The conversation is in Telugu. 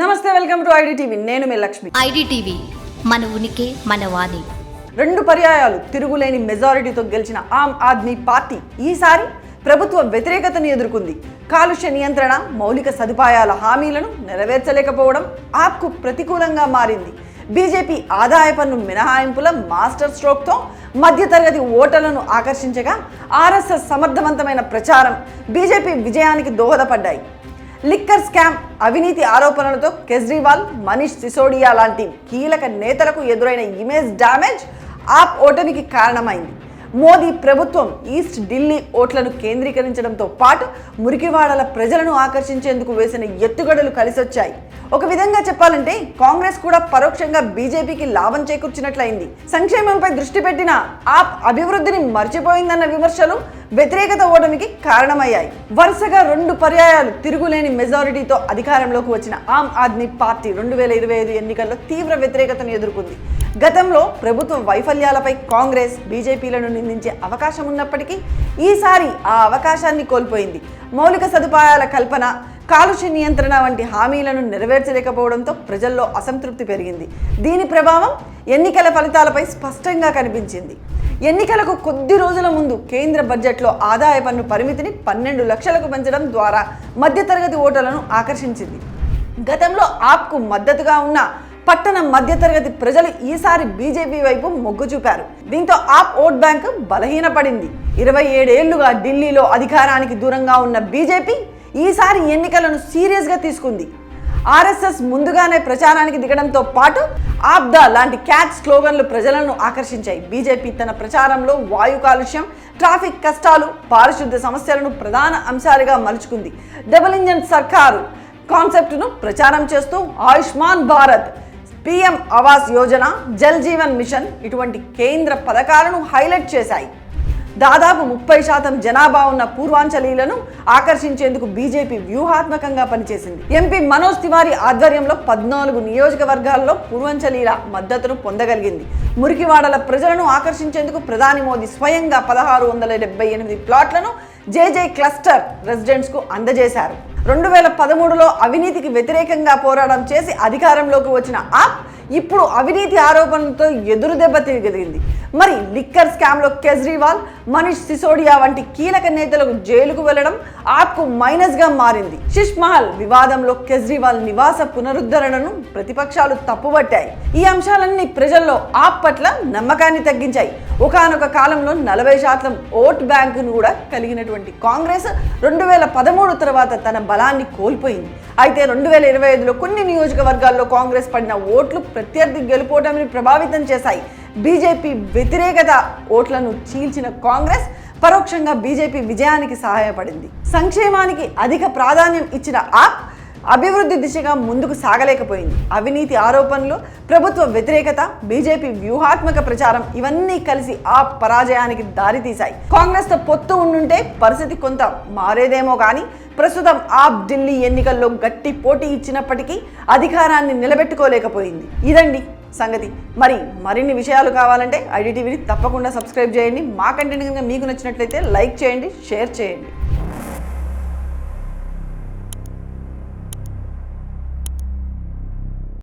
నమస్తే వెల్కమ్ టు ఐడిటీవీ. నేను మీ లక్ష్మి. ఐడిటీవీ మన ఉనికి మన వాణి. రెండు పర్యాయాలు తిరుగులేని మెజారిటీతో గెలిచిన ఆమ్ ఆద్మీ పార్టీ ఈసారి ప్రభుత్వ వ్యతిరేకతను ఎదుర్కొంది. కాలుష్య నియంత్రణ మౌలిక సదుపాయాల హామీలను నెరవేర్చలేకపోవడం ఆప్కు ప్రతికూలంగా మారింది. బీజేపీ ఆదాయ పన్ను మినహాయింపుల మాస్టర్ స్ట్రోక్తో మధ్యతరగతి ఓటర్లను ఆకర్షించగా ఆర్ఎస్ఎస్ సమర్థవంతమైన ప్రచారం బీజేపీ విజయానికి దోహదపడ్డాయి. లిక్కర్ స్కామ్ అవినీతి ఆరోపణలతో కేజ్రీవాల్ మనీష్ సిసోడియా లాంటి కీలక నేతలకు ఎదురైన ఇమేజ్ డ్యామేజ్ ఆప్ ఓటమికి కారణమైంది. మోదీ ప్రభుత్వం ఈస్ట్ ఢిల్లీ ఓట్లను కేంద్రీకరించడంతో పాటు మురికివాడల ప్రజలను ఆకర్షించేందుకు వేసిన ఎత్తుగడలు కలిసొచ్చాయి. ఒక విధంగా చెప్పాలంటే కాంగ్రెస్ కూడా పరోక్షంగా బీజేపీకి లాభం చేకూర్చినట్లయింది. సంక్షేమంపై దృష్టి పెట్టిన ఆప్ అభివృద్ధిని మర్చిపోయిందన్న విమర్శలు వ్యతిరేకత ఓటమికి కారణమయ్యాయి. వరుసగా రెండు పర్యాయాలు తిరుగులేని మెజారిటీతో అధికారంలోకి వచ్చిన ఆమ్ ఆద్మీ పార్టీ రెండు వేల ఇరవై ఐదు ఎన్నికల్లో తీవ్ర వ్యతిరేకతను ఎదుర్కొంది. గతంలో ప్రభుత్వ వైఫల్యాలపై కాంగ్రెస్ బీజేపీలను నిందించే అవకాశం ఉన్నప్పటికీ ఈసారి ఆ అవకాశాన్ని కోల్పోయింది. మౌలిక సదుపాయాల కల్పన కాలుష్య నియంత్రణ వంటి హామీలను నెరవేర్చలేకపోవడంతో ప్రజల్లో అసంతృప్తి పెరిగింది. దీని ప్రభావం ఎన్నికల ఫలితాలపై స్పష్టంగా కనిపించింది. ఎన్నికలకు కొద్ది రోజుల ముందు కేంద్ర బడ్జెట్లో ఆదాయ పన్ను పరిమితిని పన్నెండు లక్షలకు పెంచడం ద్వారా మధ్యతరగతి ఓటర్లను ఆకర్షించింది. గతంలో ఆప్కు మద్దతుగా ఉన్న పట్టణ మధ్యతరగతి ప్రజలు ఈసారి బీజేపీ వైపు మొగ్గు చూపారు. దీంతో ఆప్ ఓట్ బ్యాంక్ బలహీనపడింది. ఇరవై ఏడేళ్ళుగా ఢిల్లీలో అధికారానికి దూరంగా ఉన్న బీజేపీ ఈసారి ఎన్నికలను సీరియస్గా తీసుకుంది. ఆర్ఎస్ఎస్ ముందుగానే ప్రచారానికి దిగడంతో పాటు ఆప్దా లాంటి క్యాచ్ స్లోగన్లు ప్రజలను ఆకర్షించాయి. బీజేపీ తన ప్రచారంలో వాయు కాలుష్యం ట్రాఫిక్ కష్టాలు పారిశుద్ధ్య సమస్యలను ప్రధాన అంశాలుగా మలుచుకుంది. డబుల్ ఇంజన్ సర్కారు కాన్సెప్ట్ను ప్రచారం చేస్తూ ఆయుష్మాన్ భారత్ పిఎం ఆవాస్ యోజన జల్ జీవన్ మిషన్ ఇటువంటి కేంద్ర పథకాలను హైలైట్ చేశాయి. దాదాపు ముప్పై శాతం జనాభా ఉన్న పూర్వాంచలీలను ఆకర్షించేందుకు బీజేపీ వ్యూహాత్మకంగా పనిచేసింది. ఎంపీ మనోజ్ తివారీ ఆధ్వర్యంలో పద్నాలుగు నియోజకవర్గాల్లో పూర్వాంచలీల మద్దతును పొందగలిగింది. మురికివాడల ప్రజలను ఆకర్షించేందుకు ప్రధాని మోదీ స్వయంగా పదహారు వందల డెబ్బై ఎనిమిది ప్లాట్లను జేజే క్లస్టర్ రెసిడెంట్స్కు అందజేశారు. రెండు వేల పదమూడులో అవినీతికి వ్యతిరేకంగా పోరాటం చేసి అధికారంలోకి వచ్చిన ఆప్ ఇప్పుడు అవినీతి ఆరోపణలతో ఎదురు దెబ్బ తిరిగింది మరి లిక్కర్ స్కామ్లో కేజ్రీవాల్ మనీష్ సిసోడియా వంటి కీలక నేతలకు జైలుకు వెళ్ళడం ఆప్కు మైనస్గా మారింది. శిష్ మహల్ వివాదంలో కేజ్రీవాల్ నివాస పునరుద్ధరణను ప్రతిపక్షాలు తప్పుబట్టాయి. ఈ అంశాలన్నీ ప్రజల్లో ఆప్ పట్ల నమ్మకాన్ని తగ్గించాయి. ఒకనొక కాలంలో నలభై శాతం ఓట్ బ్యాంకును కూడా కలిగినటువంటి కాంగ్రెస్ రెండు వేల పదమూడు తర్వాత తన బలాన్ని కోల్పోయింది. అయితే రెండు వేల ఇరవై ఐదులో కొన్ని నియోజకవర్గాల్లో కాంగ్రెస్ పడిన ఓట్లు ప్రత్యర్థి గెలుపోవటాన్ని ప్రభావితం చేశాయి. బీజేపీ వ్యతిరేకత ఓట్లను చీల్చిన కాంగ్రెస్ పరోక్షంగా బీజేపీ విజయానికి సహాయపడింది. సంక్షేమానికి అధిక ప్రాధాన్యం ఇచ్చిన ఆప్ అభివృద్ధి దిశగా ముందుకు సాగలేకపోయింది. అవినీతి ఆరోపణలు ప్రభుత్వ వ్యతిరేకత బీజేపీ వ్యూహాత్మక ప్రచారం ఇవన్నీ కలిసి ఆ పరాజయానికి దారితీశాయి. కాంగ్రెస్తో పొత్తు ఉండుంటే పరిస్థితి కొంత మారేదేమో కానీ ప్రస్తుతం ఆప్ ఢిల్లీ ఎన్నికల్లో గట్టి పోటీ ఇచ్చినప్పటికీ అధికారాన్ని నిలబెట్టుకోలేకపోయింది. ఇదండి సంగతి. మరి మరిన్ని విషయాలు కావాలంటే ఐడిటీవీని తప్పకుండా సబ్స్క్రైబ్ చేయండి. మా కంటెంట్ కనుక మీకు నచ్చినట్లయితే లైక్ చేయండి షేర్ చేయండి.